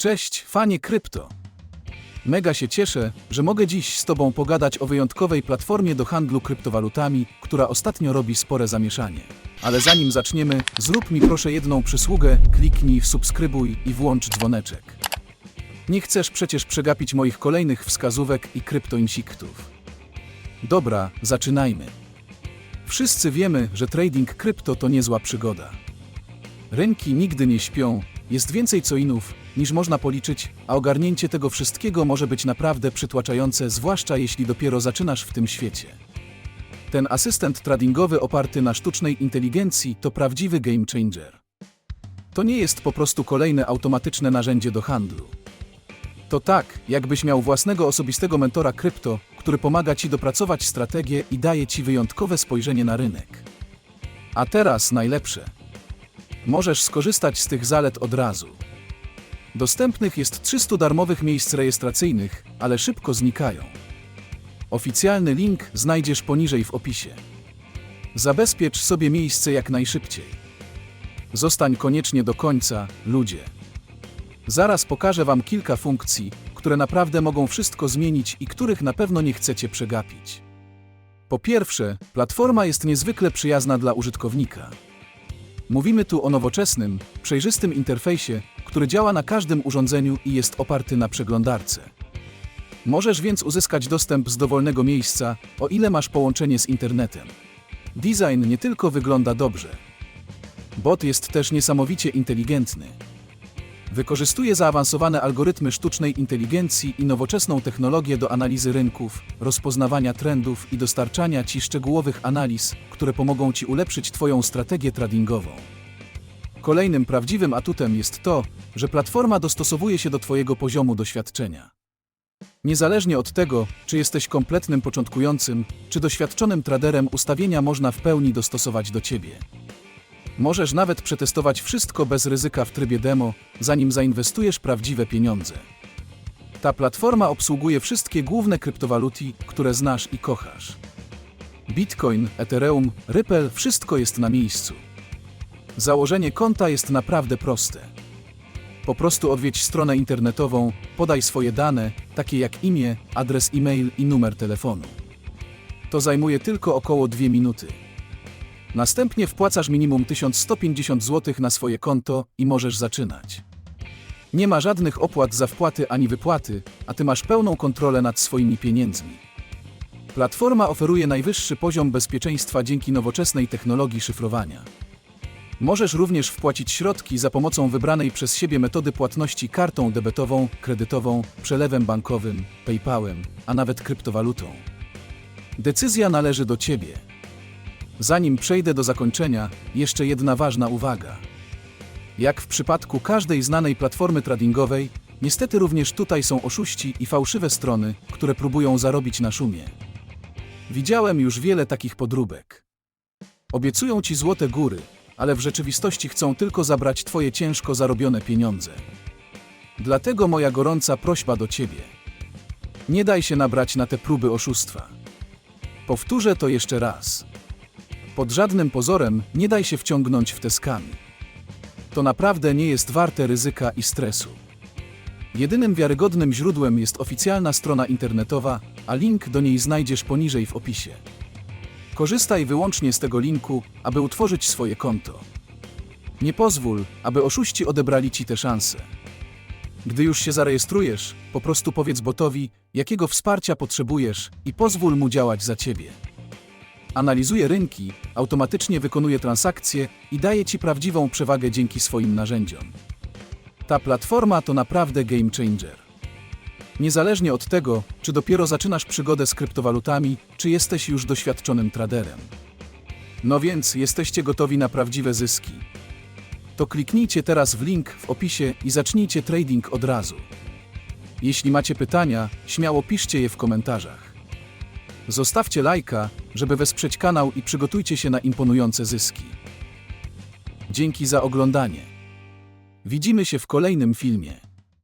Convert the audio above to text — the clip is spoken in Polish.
Cześć, fanie krypto. Mega się cieszę, że mogę dziś z Tobą pogadać o wyjątkowej platformie do handlu kryptowalutami, która ostatnio robi spore zamieszanie. Ale zanim zaczniemy, zrób mi proszę jedną przysługę, kliknij subskrybuj i włącz dzwoneczek. Nie chcesz przecież przegapić moich kolejnych wskazówek i kryptoinsiktów. Dobra, zaczynajmy. Wszyscy wiemy, że trading krypto to niezła przygoda. Rynki nigdy nie śpią, jest więcej coinów, niż można policzyć, a ogarnięcie tego wszystkiego może być naprawdę przytłaczające, zwłaszcza jeśli dopiero zaczynasz w tym świecie. Ten asystent tradingowy oparty na sztucznej inteligencji to prawdziwy game changer. To nie jest po prostu kolejne automatyczne narzędzie do handlu. To tak, jakbyś miał własnego osobistego mentora krypto, który pomaga ci dopracować strategię i daje ci wyjątkowe spojrzenie na rynek. A teraz najlepsze. Możesz skorzystać z tych zalet od razu. Dostępnych jest 300 darmowych miejsc rejestracyjnych, ale szybko znikają. Oficjalny link znajdziesz poniżej w opisie. Zabezpiecz sobie miejsce jak najszybciej. Zostań koniecznie do końca, ludzie. Zaraz pokażę Wam kilka funkcji, które naprawdę mogą wszystko zmienić i których na pewno nie chcecie przegapić. Po pierwsze, platforma jest niezwykle przyjazna dla użytkownika. Mówimy tu o nowoczesnym, przejrzystym interfejsie, który działa na każdym urządzeniu i jest oparty na przeglądarce. Możesz więc uzyskać dostęp z dowolnego miejsca, o ile masz połączenie z internetem. Design nie tylko wygląda dobrze. Bot jest też niesamowicie inteligentny. Wykorzystuje zaawansowane algorytmy sztucznej inteligencji i nowoczesną technologię do analizy rynków, rozpoznawania trendów i dostarczania Ci szczegółowych analiz, które pomogą Ci ulepszyć Twoją strategię tradingową. Kolejnym prawdziwym atutem jest to, że platforma dostosowuje się do Twojego poziomu doświadczenia. Niezależnie od tego, czy jesteś kompletnym początkującym, czy doświadczonym traderem, ustawienia można w pełni dostosować do Ciebie. Możesz nawet przetestować wszystko bez ryzyka w trybie demo, zanim zainwestujesz prawdziwe pieniądze. Ta platforma obsługuje wszystkie główne kryptowaluty, które znasz i kochasz. Bitcoin, Ethereum, Ripple wszystko jest na miejscu. Założenie konta jest naprawdę proste. Po prostu odwiedź stronę internetową, podaj swoje dane, takie jak imię, adres e-mail i numer telefonu. To zajmuje tylko około 2 minuty. Następnie wpłacasz minimum 1150 zł na swoje konto i możesz zaczynać. Nie ma żadnych opłat za wpłaty ani wypłaty, a ty masz pełną kontrolę nad swoimi pieniędzmi. Platforma oferuje najwyższy poziom bezpieczeństwa dzięki nowoczesnej technologii szyfrowania. Możesz również wpłacić środki za pomocą wybranej przez siebie metody płatności kartą debetową, kredytową, przelewem bankowym, PayPalem, a nawet kryptowalutą. Decyzja należy do Ciebie. Zanim przejdę do zakończenia, jeszcze jedna ważna uwaga. Jak w przypadku każdej znanej platformy tradingowej, niestety również tutaj są oszuści i fałszywe strony, które próbują zarobić na szumie. Widziałem już wiele takich podróbek. Obiecują ci złote góry, ale w rzeczywistości chcą tylko zabrać twoje ciężko zarobione pieniądze. Dlatego moja gorąca prośba do ciebie. Nie daj się nabrać na te próby oszustwa. Powtórzę to jeszcze raz. Pod żadnym pozorem nie daj się wciągnąć w te skamy. To naprawdę nie jest warte ryzyka i stresu. Jedynym wiarygodnym źródłem jest oficjalna strona internetowa, a link do niej znajdziesz poniżej w opisie. Korzystaj wyłącznie z tego linku, aby utworzyć swoje konto. Nie pozwól, aby oszuści odebrali ci tę szansę. Gdy już się zarejestrujesz, po prostu powiedz botowi, jakiego wsparcia potrzebujesz i pozwól mu działać za ciebie. Analizuje rynki, automatycznie wykonuje transakcje i daje ci prawdziwą przewagę dzięki swoim narzędziom. Ta platforma to naprawdę game changer. Niezależnie od tego, czy dopiero zaczynasz przygodę z kryptowalutami, czy jesteś już doświadczonym traderem. No więc jesteście gotowi na prawdziwe zyski. To kliknijcie teraz w link w opisie i zacznijcie trading od razu. Jeśli macie pytania, śmiało piszcie je w komentarzach. Zostawcie lajka, żeby wesprzeć kanał i przygotujcie się na imponujące zyski. Dzięki za oglądanie. Widzimy się w kolejnym filmie.